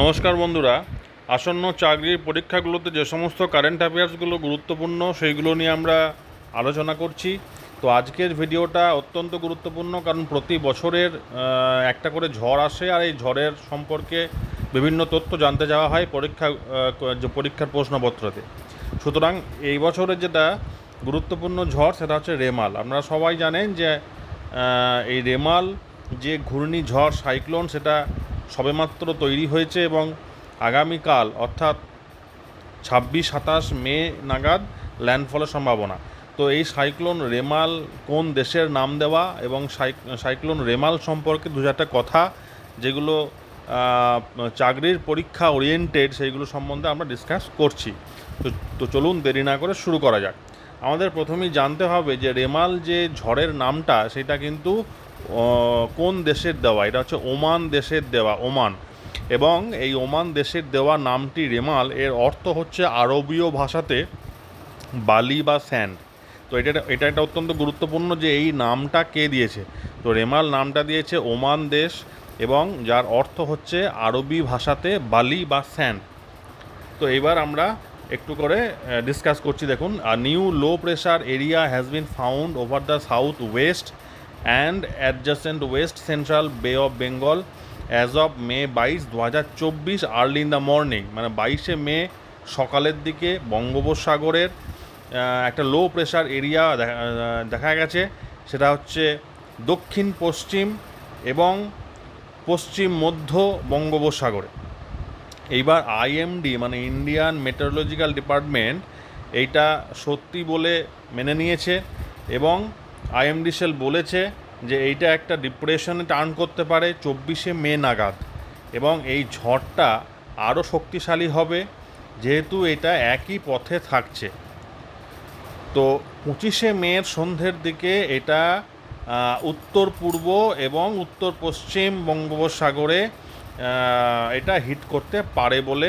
নমস্কার বন্ধুরা। আসন্ন চাকরির পরীক্ষাগুলোতে যে সমস্ত কারেন্ট অ্যাফেয়ার্সগুলো গুরুত্বপূর্ণ, সেইগুলো নিয়ে আমরা আলোচনা করছি। তো আজকের ভিডিওটা অত্যন্ত গুরুত্বপূর্ণ, কারণ প্রতি বছরের একটা করে ঝড় আসে আর এই ঝড়ের সম্পর্কে বিভিন্ন তথ্য জানতে যাওয়া হয় পরীক্ষা যে পরীক্ষার প্রশ্নপত্রতে। সুতরাং এই বছরের যেটা গুরুত্বপূর্ণ ঝড়, সেটা হচ্ছে রেমাল। আপনারা সবাই জানেন যে এই রেমাল যে ঘূর্ণিঝড়, সাইক্লোন, সেটা সবেমাত্র তৈরি হয়েছে এবং আগামীকাল, অর্থাৎ ছাব্বিশ, সাতাশ মে নাগাদ ল্যান্ডফলের সম্ভাবনা। তো এই সাইক্লোন রেমাল কোন দেশের নাম দেওয়া এবং সাইক্লোন রেমাল সম্পর্কে দু চারটা কথা যেগুলো চাকরির পরীক্ষা ওরিয়েন্টেড সেইগুলো সম্বন্ধে আমরা ডিসকাস করছি। তো তো চলুন দেরি না করে শুরু করা যাক। আমাদের প্রথমেই জানতে হবে যে রেমাল যে ঝড়ের নামটা, সেটা কিন্তু কোন দেশের দেওয়া? এটা হচ্ছে ওমান দেশের দেওয়া, ওমান। এবং এই ওমান দেশের দেওয়া নামটি রেমাল, এর অর্থ হচ্ছে আরবীয় ভাষাতে বালি বা স্যান্ড। তো এটা এটা একটা অত্যন্ত গুরুত্বপূর্ণ যে এই নামটা কে দিয়েছে? তো রেমাল নামটা দিয়েছে ওমান দেশ, এবং যার অর্থ হচ্ছে আরবি ভাষাতে বালি বা স্যান্ড। তো এবার আমরা একটু করে ডিসকাস করছি, দেখুন। New low pressure area has been found over the south west and adjacent west central bay of Bengal as of May বাইশ দু হাজার চব্বিশ আর্লি ইন দ্য মর্নিং মানে বাইশে মে সকালের দিকে বঙ্গোপসাগরের একটা লো প্রেশার এরিয়া দেখা গেছে। সেটা হচ্ছে দক্ষিণ, পশ্চিম এবং পশ্চিম মধ্য বঙ্গোপসাগরে। এইবার আইএমডি মানে ইন্ডিয়ান মেটেরোলজিক্যাল ডিপার্টমেন্ট এইটা সত্যি বলে মেনে নিয়েছে এবং আইএমডি সেল বলেছে যে এইটা একটা ডিপ্রেশনে টার্ন করতে পারে চব্বিশে মে নাগাদ এবং এই ঝড়টা আরও শক্তিশালী হবে, যেহেতু এটা একই পথে থাকছে। তো পঁচিশে মের সন্ধ্যের দিকে এটা উত্তর পূর্ব এবং উত্তর পশ্চিম বঙ্গোপসাগরে এটা হিট করতে পারে বলে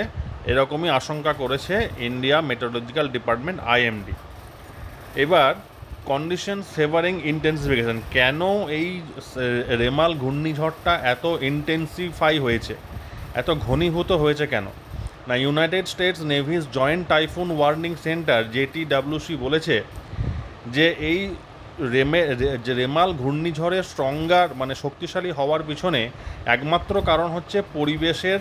এরকমই আশঙ্কা করেছে ইন্ডিয়া মেটোলজিক্যাল ডিপার্টমেন্ট আইএমডি। এবার কন্ডিশন ফেভারিং ইন্টেন্সিফিকেশন কেন এই রেমাল ঘূর্ণিঝড়টা এত ইন্টেন্সিফাই হয়েছে? এত ঘনীভূত হয়েছে কেন? না United States Navy's joint typhoon warning centre JTWC বলেছে যে এই রেমে রেমাল ঘূর্ণিঝড়ের স্ট্রঙ্গার মানে শক্তিশালী হওয়ার পিছনে একমাত্র কারণ হচ্ছে পরিবেশের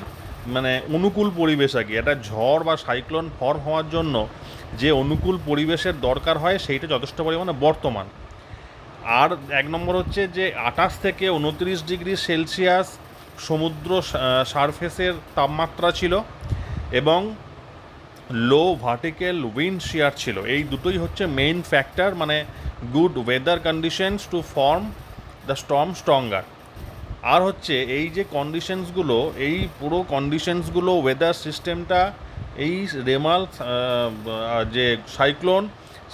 মানে অনুকূল পরিবেশ আর কি। একটা ঝড় বা সাইক্লোন ফর্ম হওয়ার জন্য যে অনুকূল পরিবেশের দরকার হয়, সেইটা যথেষ্ট পরিমাণে বর্তমান। আর এক নম্বর হচ্ছে যে আঠাশ থেকে উনত্রিশ ডিগ্রি সেলসিয়াস সমুদ্র সারফেসের তাপমাত্রা ছিল এবং লো ভার্টিক্যাল উইন্ড শিয়ার ছিল। এই দুটোই হচ্ছে মেইন ফ্যাক্টর মানে good weather conditions to form the storm stronger আর হচ্ছে এই যে কন্ডিশনসগুলো এই পুরো কন্ডিশনসগুলো ওয়েদার সিস্টেমটা এই রেমাল যে সাইক্লোন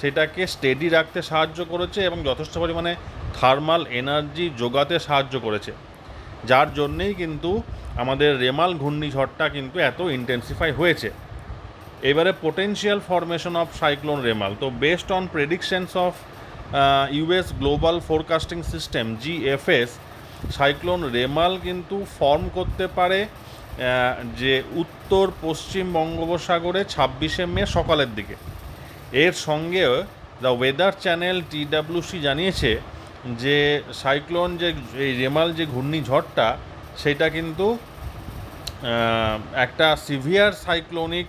সেটাকে স্টেডি রাখতে সাহায্য করেছে এবং যথেষ্ট পরিমাণে থার্মাল এনার্জি যোগাতে সাহায্য করেছে। যার জন্যেই কিন্তু আমাদের রেমাল ঘূর্ণিঝড়টা কিন্তু এত ইন্টেন্সিফাই হয়েছে। এবারে potential formation of cyclone Remal. তো based on predictions of US global forecasting system GFS cyclone Remal কিন্তু ফর্ম করতে পারে যে উত্তর পশ্চিম বঙ্গোপসাগরে ছাব্বিশে মে সকালের দিকে। এর সঙ্গে দ্য ওয়েদার চ্যানেল টিডাব্লিউসি জানিয়েছে যে সাইক্লোন যে এই রেমাল যে ঘূর্ণিঝড়টা, সেটা কিন্তু একটা সিভিয়ার সাইক্লোনিক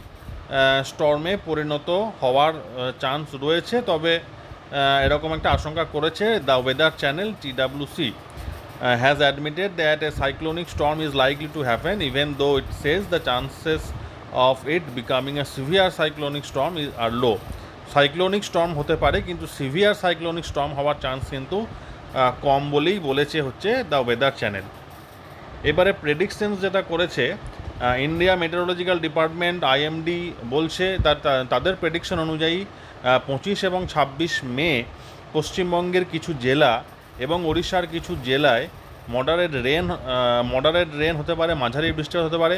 স্টর্মে পরিণত হওয়ার চান্স রয়েছে। তবে এরকম একটা আশঙ্কা করেছে the Weather Channel TWC. Has admitted that a cyclonic storm is likely to happen even though it says the chances of it becoming a severe cyclonic storm is are low cyclonic storm হতে পারে কিন্তু severe cyclonic storm হওয়ার chance কিন্তু আহ, কম বলেই বলেছে হচ্ছে the weather channel এবারে প্রেডিকশনস যেটা করেছে ইন্ডিয়া মেটেরোলজিক্যাল ডিপার্টমেন্ট আইএমডি বলছে তার তাদের প্রেডিকশন অনুযায়ী পঁচিশ এবং ছাব্বিশ মে পশ্চিমবঙ্গের কিছু জেলা এবং ওড়িশার কিছু জেলায় মডারেট রেন মডারেট রেন হতে পারে, মাঝারি বৃষ্টিপাত হতে পারে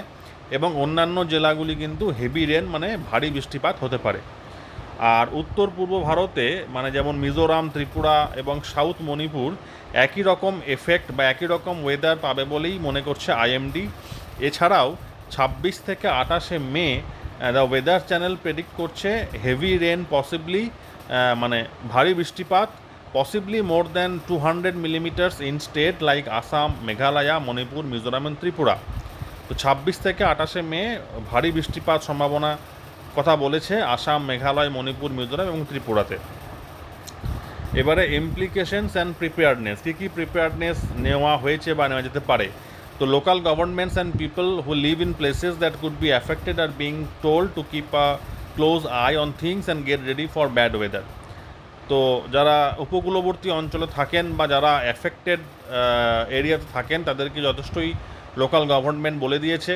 এবং অন্যান্য জেলাগুলি কিন্তু হেভি রেন মানে ভারী বৃষ্টিপাত হতে পারে। আর উত্তর পূর্ব ভারতে মানে যেমন মিজোরাম, ত্রিপুরা এবং সাউথ মণিপুর, একই রকম এফেক্ট বা একই রকম ওয়েদার পাবে বলেই মনে করছে আইএমডি এছাড়াও ছাব্বিশ থেকে আঠাশে May the weather channel predict করছে হেভি রেন পসিবলি মানে ভারী বৃষ্টিপাত possibly more than two hundred millimetres in state like Assam Meghalaya Manipur Mizoram এবং ত্রিপুরা তো ছাব্বিশ থেকে আঠাশে মে, ভারী বৃষ্টিপাত সম্ভাবনা কথা বলেছে আসাম, মেঘালয়, মণিপুর, মিজোরাম এবং ত্রিপুরাতে। এবারে ইমপ্লিকেশনস অ্যান্ড প্রিপেয়ারনেস কী কী প্রিপেয়ারনেস নেওয়া হয়েছে বা নেওয়া যেতে পারে? তো local governments and people who live in places that could be affected are being told to keep a close eye on things and get ready for bad weather তো যারা উপকূলবর্তী অঞ্চলে থাকেন বা যারা অ্যাফেক্টেড এরিয়াতে থাকেন, তাদেরকে যথেষ্টই লোকাল গভর্নমেন্ট বলে দিয়েছে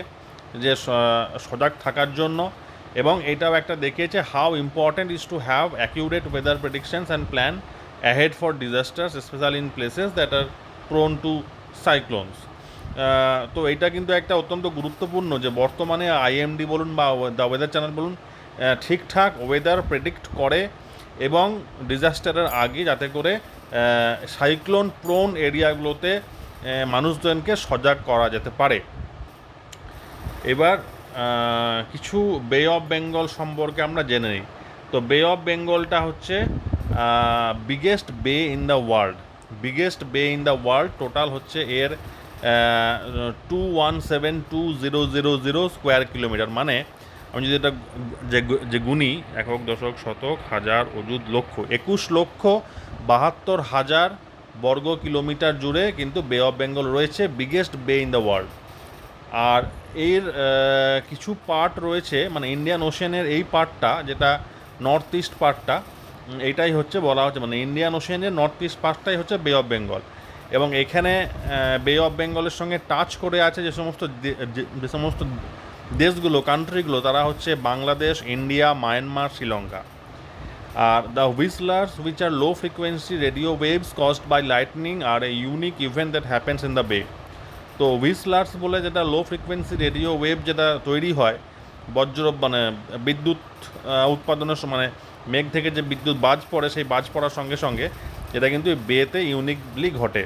যে সজাগ থাকার জন্য এবং এটাও একটা দেখিয়েছে how important is to have accurate weather predictions and plan ahead for disasters special in places that are prone to cyclones তো এটা কিন্তু একটা অত্যন্ত গুরুত্বপূর্ণ যে, বর্তমানে আইএমডি বলুন বা দ্য ওয়েদার চ্যানেল বলুন ঠিকঠাক ওয়েদার প্রেডিক্ট করে এবং ডিজাস্টারের আগে যাতে করে সাইক্লোন প্রোন এরিয়াগুলোতে মানুষজনকে সজাগ করা যেতে পারে। এবার কিছু বে অফ বেঙ্গল সম্পর্কে আমরা জেনে নিই। তো বে অফ বেঙ্গলটা হচ্ছে biggest bay in the world biggest bay in the world total হচ্ছে এর two one seven two zero zero zero square kilometre মানে আমি যদি এটা যে যে গুণি একক দশক শতক হাজার অযুত লক্ষ। একুশ লক্ষ বাহাত্তর হাজার বর্গ কিলোমিটার জুড়ে কিন্তু বে অফ বেঙ্গল রয়েছে biggest bay in the world আর এর কিছু পার্ট রয়েছে মানে ইন্ডিয়ান ওশেনের এই পার্টটা যেটা নর্থ ইস্ট পার্টটা উম, এইটাই হচ্ছে বলা হচ্ছে মানে ইন্ডিয়ান ওশেনের নর্থ ইস্ট পার্টটাই হচ্ছে বে অফ বেঙ্গল এবং এখানে বে অফ বেঙ্গলের সঙ্গে টাচ করে আছে যে সমস্ত যে সমস্ত দেশগুলো কান্ট্রিগুলো তারা হচ্ছে Bangladesh, India, Myanmar, Sri Lanka. R the whistlers which are low frequency radio waves caused by lightning are a unique event that happens in the bay তো হুইসলার্স বলে যেটা লো ফ্রিকোয়েন্সি রেডিও ওয়েভ যেটা তৈরি হয়, বজ্র মানে বিদ্যুৎ উৎপাদনের মানে মেঘ থেকে যে বিদ্যুৎ বাজ পড়ে, সেই বাজ পড়ার সঙ্গে সঙ্গে এটা কিন্তু বেতে ইউনিকলি ঘটে।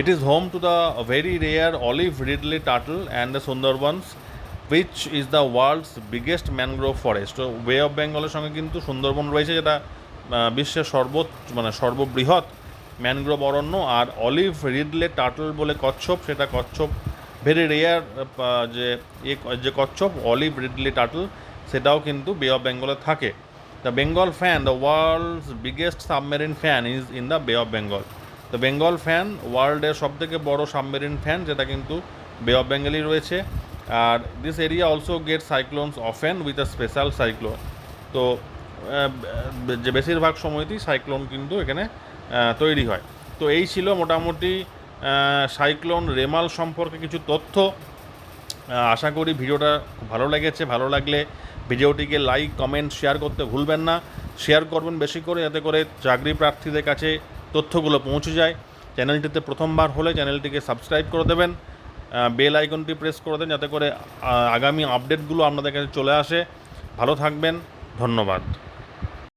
It is home to the very rare olive ridley turtle and the Sundarbans, which is the world's biggest mangrove forest. তো বে অফ বেঙ্গলের সঙ্গে কিন্তু সুন্দরবন রয়েছে যেটা বিশ্বের সর্বোচ্চ মানে সর্ববৃহৎ ম্যানগ্রোভ অরণ্য। আর অলিভ রিডলে টার্টল বলে কচ্ছপ সেটা কচ্ছপ ভেরি রেয়ার যে এ যে কচ্ছপ অলিভ রিডলি টার্টল সেটাও কিন্তু বে অফ বেঙ্গলে থাকে। The Bengal fan the world's biggest submarine fan is in the bay of Bengal the Bengal fan ওয়ার্ল্ডের সবথেকে বড় সাবমেরিন ফ্যান যেটা কিন্তু বে অফ বেঙ্গলই রয়েছে। আর this area also get cyclones often with a special cyclone তো যে বেশিরভাগ সময়তেই সাইক্লোন কিন্তু এখানে তৈরি হয়। তো এই ছিল মোটামুটি সাইক্লোন রেমাল সম্পর্কে কিছু তথ্য। আশা করি ভিডিওটা ভালো লেগেছে। ভালো লাগলে ভিডিওটিকে লাইক কমেন্ট শেয়ার করতে ভুলবেন না। শেয়ার করবেন বেশি করে, যাতে করে চাকরি প্রার্থীদের কাছে তথ্যগুলো পৌঁছে যায়। চ্যানেলটিতে প্রথমবার হলে চ্যানেলটিকে সাবস্ক্রাইব করে দেবেন বেল আইকনটি প্রেস করে দেন যাতে করে আগামী আপডেটগুলো আপনাদের কাছে চলে আসে। ভালো থাকবেন, ধন্যবাদ।